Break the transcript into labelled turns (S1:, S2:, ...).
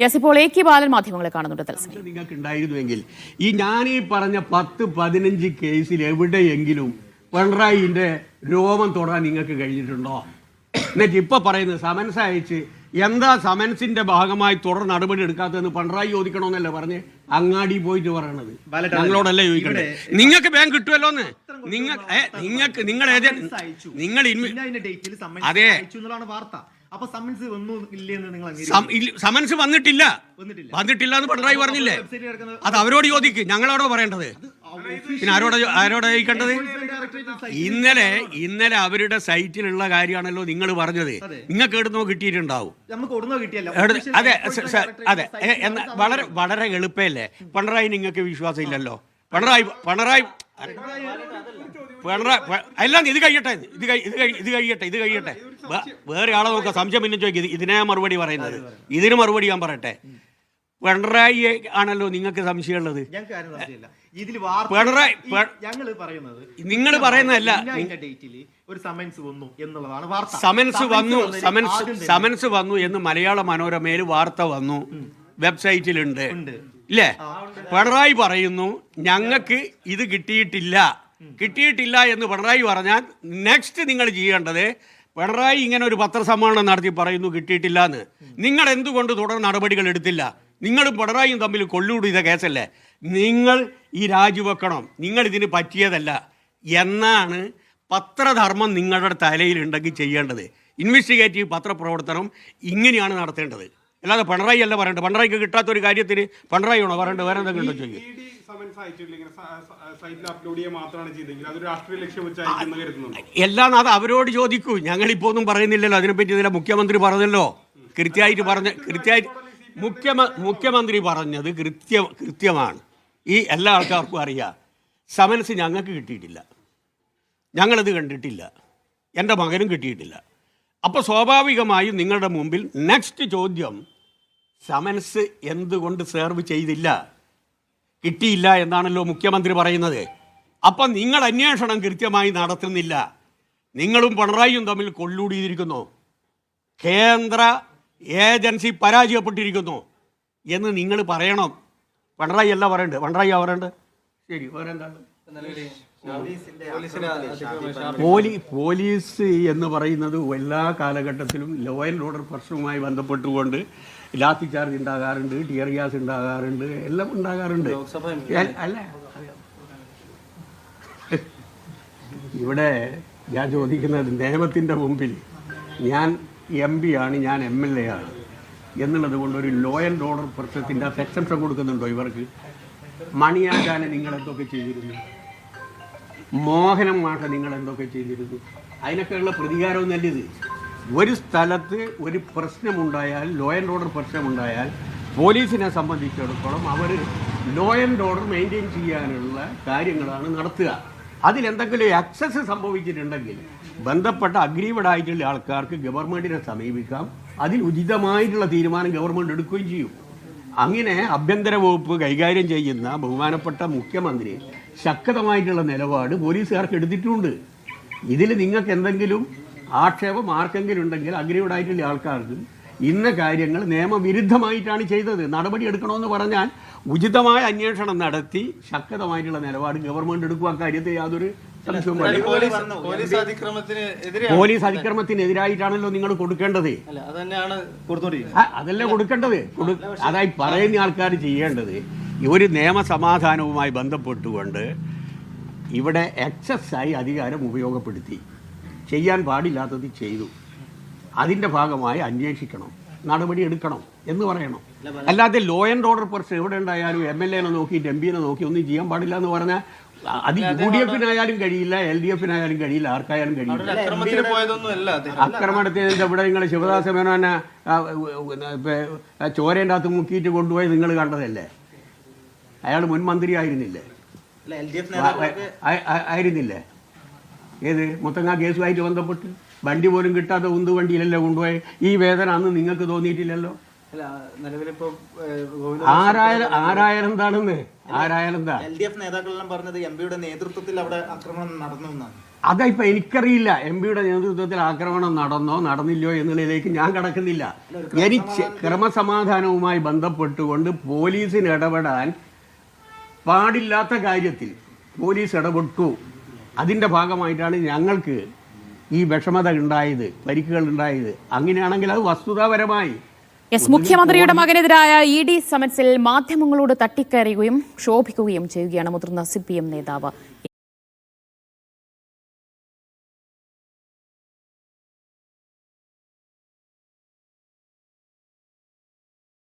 S1: Yes ഇപ്പോൾ A K ബാലൻ മാധ്യമങ്ങളെ കാണുന്നുണ്ട് തത്സമയം
S2: നിങ്ങൾക്ക് ഉണ്ടായിരുന്നുവെങ്കിൽ ഈ ഞാൻ ഈ പറഞ്ഞ പത്ത് പതിനഞ്ച് കേസിൽ എവിടെയെങ്കിലും പിണറായിന്റെ രോമം തൊടാൻ നിങ്ങൾക്ക് കഴിഞ്ഞിട്ടുണ്ടോ? എന്നിട്ട് ഇപ്പൊ പറയുന്നത് സമൻസ് അയച്ച് എന്താ സമൻസിന്റെ ഭാഗമായി തുടർ നടപടി എടുക്കാത്തതെന്ന് പിണറായി ചോദിക്കണമെന്നല്ലേ പറഞ്ഞ്? അങ്ങാടി പോയിട്ട് പറയണത്. ഞങ്ങളോടല്ലേ ചോദിക്കണ്ടേ? നിങ്ങൾക്ക് ബാങ്ക് കിട്ടുമല്ലോന്ന് നിങ്ങൾ ഏ, നിങ്ങൾക്ക് നിങ്ങൾ ഏജന്റ് നിങ്ങൾ അതെ.
S3: വാർത്ത. അപ്പൊ സമൻസ് വന്നു ഇല്ലെന്ന് നിങ്ങൾ
S2: സമൻസ് വന്നിട്ടില്ല.
S3: വന്നിട്ടില്ല.
S2: വന്നിട്ടില്ല എന്ന് പിണറായി പറഞ്ഞില്ലേ? അത് അവരോട് ചോദിക്ക്. ഞങ്ങളോടോ പറയേണ്ടത്. പിന്നെ ആരോട് ആരോട് ചോദിക്കേണ്ടത്? ഇന്നലെ ഇന്നലെ അവരുടെ സൈറ്റിലുള്ള കാര്യമാണല്ലോ നിങ്ങൾ പറഞ്ഞത്. നിങ്ങൾക്ക് എവിടുന്നോ കിട്ടിയിട്ടുണ്ടാവും. അതെ അതെ. വളരെ വളരെ എളുപ്പമല്ലേ? പിണറായി നിങ്ങൾക്ക് വിശ്വാസം ഇല്ലല്ലോ പിണറായി പിണറായി. പിണറായി എല്ലാം ഇത് കഴിയട്ടെ ഇത് ഇത് ഇത് കഴിയട്ടെ ഇത് കഴിയട്ടെ. വേറെ ആളെ നോക്കാം സംശയം പിന്നെ ചോദിക്കും ഇത് ഇതിനെ മറുപടി പറയുന്നത്. ഇതിന് മറുപടി ഞാൻ പറയട്ടെ. പിണറായി ആണല്ലോ നിങ്ങൾക്ക് സംശയമുള്ളത്. പിണറായി-
S3: ഞങ്ങൾ പറയുന്നത്
S2: നിങ്ങൾ പറയുന്നതല്ല.
S3: സമൻസ് വന്നു
S2: സമൻസ് വന്നു സമൻസ് വന്നു എന്ന് മലയാള മനോരമയിൽ വാർത്ത വന്നു. വെബ്സൈറ്റിലുണ്ട്. ഇല്ലേ? പിണറായി പറയുന്നു ഞങ്ങൾക്ക് ഇത് കിട്ടിയിട്ടില്ല. കിട്ടിയിട്ടില്ല എന്ന് പിണറായി പറഞ്ഞാൽ നെക്സ്റ്റ് നിങ്ങൾ ചെയ്യേണ്ടത് പിണറായി ഇങ്ങനെ ഒരു പത്രസമ്മേളനം നടത്തി പറയുന്നു കിട്ടിയിട്ടില്ല എന്ന്. നിങ്ങൾ എന്തുകൊണ്ട് തുടർ നടപടികൾ എടുത്തില്ല? നിങ്ങളും പിണറായിയും തമ്മിൽ കൊള്ളൂടിയ കേസല്ലേ? നിങ്ങൾ ഈ രാജിവെക്കണം നിങ്ങൾ ഇതിന് പറ്റിയതല്ല. എന്നാണ് പത്രധർമ്മം നിങ്ങളുടെ തലയിലുണ്ടെങ്കിൽ ചെയ്യേണ്ടത്. ഇൻവെസ്റ്റിഗേറ്റീവ് പത്രപ്രവർത്തനം ഇങ്ങനെയാണ് നടത്തേണ്ടത്. അല്ലാതെ പിണറായി അല്ല പറയണ്ട പിണറായിക്ക് കിട്ടാത്ത ഒരു കാര്യത്തിന് പിണറായി ആണോ പറയണ്ട വേറെ എന്തെങ്കിലും ഉണ്ടോ ചോദിക്കും. എല്ലാം അത് അവരോട് ചോദിക്കൂ. ഞങ്ങളിപ്പോ ഒന്നും പറയുന്നില്ലല്ലോ. അതിനെപ്പറ്റി ഇതിലെ മുഖ്യമന്ത്രി പറഞ്ഞല്ലോ. കൃത്യമായിട്ട് പറഞ്ഞ കൃത്യമായിട്ട് മുഖ്യമ മുഖ്യമന്ത്രി പറഞ്ഞത് കൃത്യ കൃത്യമാണ്. ഈ എല്ലാ ആൾക്കാർക്കും അറിയാം. സമൻസ് ഞങ്ങൾക്ക് കിട്ടിയിട്ടില്ല. ഞങ്ങളത് കണ്ടിട്ടില്ല. എന്റെ മകനും കിട്ടിയിട്ടില്ല. അപ്പോൾ സ്വാഭാവികമായും നിങ്ങളുടെ മുമ്പിൽ നെക്സ്റ്റ് ചോദ്യം സമൻസ് എന്തുകൊണ്ട് സെർവ് ചെയ്തില്ല? കിട്ടിയില്ല എന്നാണല്ലോ മുഖ്യമന്ത്രി പറയുന്നത്. അപ്പം നിങ്ങൾ അന്വേഷണം കൃത്യമായി നടത്തുന്നില്ല. നിങ്ങളും പിണറായിയും തമ്മിൽ കൊള്ളൂടിയിരിക്കുന്നു. കേന്ദ്ര ഏജൻസി പരാജയപ്പെട്ടിരിക്കുന്നു എന്ന് നിങ്ങൾ പറയണം. പിണറായി അല്ല പറയണ്ട്. പിണറായി പറയണ്ട്. ശരി വേറെ എന്താണ് പോലീസ് എന്ന് പറയുന്നത് എല്ലാ കാലഘട്ടത്തിലും ലോ ആൻഡ് ഓർഡർ പ്രശ്നവുമായി ബന്ധപ്പെട്ടുകൊണ്ട് ലാത്തി ചാർജ് ഉണ്ടാകാറുണ്ട് ടിയർ ഗ്യാസ് ഉണ്ടാകാറുണ്ട് എല്ലാം ഉണ്ടാകാറുണ്ട് അല്ല. ഇവിടെ ഞാൻ ചോദിക്കുന്നത് നിയമത്തിന്റെ മുമ്പിൽ ഞാൻ എം പി ആണ് ഞാൻ എം എൽ എ ആണ്. എന്നുള്ളത് കൊണ്ട് ഒരു ലോ ആൻഡ് ഓർഡർ പ്രശ്നത്തിന്റെ എക്സംഷൻ കൊടുക്കുന്നുണ്ടോ ഇവർക്ക്? മണിയാകാനെ നിങ്ങൾ എന്തൊക്കെ ചെയ്തിരുന്നു? മോഹനം മാഷ നിങ്ങൾ എന്തൊക്കെ ചെയ്തിരുന്നു? അതിനൊക്കെയുള്ള പ്രതികാരം നല്ലത്. ഒരു സ്ഥലത്ത് ഒരു പ്രശ്നമുണ്ടായാൽ ലോ ആൻഡ് ഓർഡർ പ്രശ്നമുണ്ടായാൽ പോലീസിനെ സംബന്ധിച്ചിടത്തോളം അവർ ലോ ആൻഡ് ഓർഡർ മെയിന്റെയിൻ ചെയ്യാനുള്ള കാര്യങ്ങളാണ് നടത്തുക. അതിലെന്തെങ്കിലും എക്സസ് സംഭവിച്ചിട്ടുണ്ടെങ്കിൽ ബന്ധപ്പെട്ട അഗ്രീവഡ് ആയിട്ടുള്ള ആൾക്കാർക്ക് ഗവൺമെന്റിനെ സമീപിക്കാം. അതിൽ ഉചിതമായിട്ടുള്ള തീരുമാനം ഗവൺമെന്റ് എടുക്കുകയും ചെയ്യും. അങ്ങനെ ആഭ്യന്തര വകുപ്പ് കൈകാര്യം ചെയ്യുന്ന ബഹുമാനപ്പെട്ട മുഖ്യമന്ത്രി ശക്തമായിട്ടുള്ള നിലപാട് പോലീസുകാർക്ക് എടുത്തിട്ടുണ്ട്. ഇതിൽ നിങ്ങൾക്ക് എന്തെങ്കിലും ആക്ഷേപം ആർക്കെങ്കിലും ഉണ്ടെങ്കിൽ അഗ്രീവഡായിട്ടുള്ള ആൾക്കാർക്ക് ഇന്ന കാര്യങ്ങൾ നിയമവിരുദ്ധമായിട്ടാണ് ചെയ്തത്. നടപടി എടുക്കണമെന്ന് പറഞ്ഞാൽ ഉചിതമായ അന്വേഷണം നടത്തി ശക്തമായിട്ടുള്ള നിലപാട് ഗവൺമെന്റ് എടുക്കുക കാര്യത്തിൽ യാതൊരു
S4: പോലീസ് പോലീസ് അതിക്രമത്തിന്
S2: പോലീസ് അതിക്രമത്തിനെതിരായിട്ടാണല്ലോ നിങ്ങൾ കൊടുക്കേണ്ടത്. അതല്ലേ കൊടുക്കേണ്ടത്. അതായി പറയുന്ന ആൾക്കാർ ചെയ്യേണ്ടത്. ഒരു നിയമസമാധാനവുമായി ബന്ധപ്പെട്ടുകൊണ്ട് ഇവിടെ എക്സസ്സായി ആയി അധികാരം ഉപയോഗപ്പെടുത്തി. ചെയ്യാൻ പാടില്ലാത്തത് ചെയ്തു. അതിന്റെ ഭാഗമായി അന്വേഷിക്കണം. നടപടി എടുക്കണം എന്ന് പറയണം. അല്ലാതെ ലോ ആൻഡ് ഓർഡർ പ്രശ്നം എവിടെ ഉണ്ടായാലും എം എൽ എനെ നോക്കിയിട്ട് എം പിനെ നോക്കി ഒന്നും ചെയ്യാൻ പാടില്ല എന്ന് പറഞ്ഞാൽ അത് യു ഡി എഫിനായാലും കഴിയില്ല എൽ ഡി എഫിനായാലും കഴിയില്ല ആർക്കായാലും കഴിയില്ല. ആക്രമണത്തിന് ഇവിടെ നിങ്ങൾ ശിവദാസ മേനോനെ ചോരേന്റെ അകത്ത് മുക്കിയിട്ട് കൊണ്ടുപോയി നിങ്ങൾ കണ്ടതല്ലേ? അയാൾ മുൻ മന്ത്രി ആയിരുന്നില്ലേ ആയിരുന്നില്ലേ? ഏത്? മുത്തങ്ങ കേസുമായിട്ട് ബന്ധപ്പെട്ട് വണ്ടി പോലും കിട്ടാത്ത ഉന്ത് വണ്ടിയിലല്ലേ കൊണ്ടുപോയി? ഈ വേദന അന്ന് നിങ്ങൾക്ക് തോന്നിയിട്ടില്ലല്ലോ? ആരായാലും ആരായാലും എന്താണെന്ന്? ആരായാലും എന്താ?
S3: എൽ ഡി എഫ് നേതാക്കളെല്ലാം പറഞ്ഞത് എം പിയുടെ നേതൃത്വത്തിൽ അവിടെ ആക്രമണം നടന്നു എന്നാണ്.
S2: അതിപ്പോൾ എനിക്കറിയില്ല എം പിയുടെ നേതൃത്വത്തിൽ ആക്രമണം നടന്നോ നടന്നില്ലയോ എന്നുള്ളതിലേക്ക് ഞാൻ കടക്കുന്നില്ല. എനിക്ക് ക്രമസമാധാനവുമായി ബന്ധപ്പെട്ടുകൊണ്ട് പോലീസിന് ഇടപെടാൻ പാടില്ലാത്ത കാര്യത്തിൽ പോലീസ് ഇടപെട്ടു. അതിന്റെ ഭാഗമായിട്ടാണ് ഞങ്ങൾക്ക് ഈ വിഷമത ഉണ്ടായത് പരിക്കുകൾ ഉണ്ടായത് അങ്ങനെയാണെങ്കിൽ അത് വസ്തുതാപരമായി.
S1: എസ് മുഖ്യമന്ത്രിയുടെ മകനെതിരായ ഇ ഡി സമൻസിൽ മാധ്യമങ്ങളോട് തട്ടിക്കയറുകയും ക്ഷോഭിക്കുകയും ചെയ്യുകയാണ് മുതിർന്ന സി പി എം നേതാവ്.